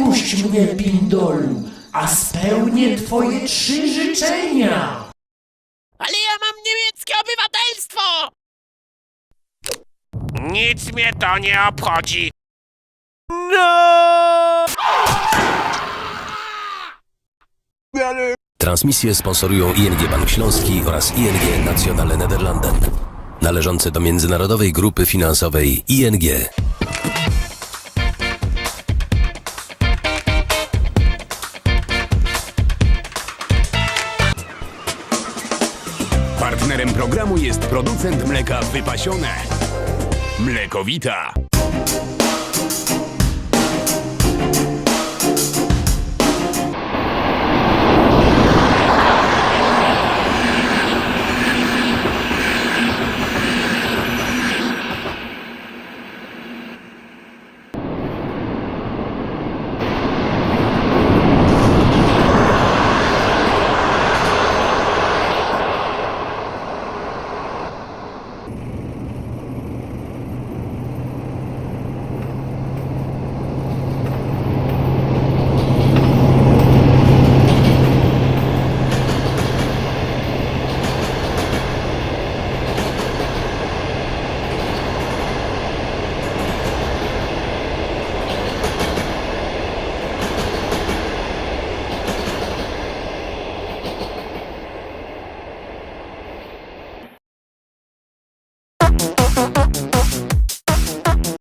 Wypuść mnie, Pindolu, a spełnię twoje trzy życzenia. Ale ja mam niemieckie obywatelstwo! Nic mnie to nie obchodzi. No! Transmisję sponsorują ING Bank Śląski oraz ING Nationale Nederlanden. Należące do międzynarodowej grupy finansowej ING. Partnerem programu jest producent mleka Wypasione. Mlekowita.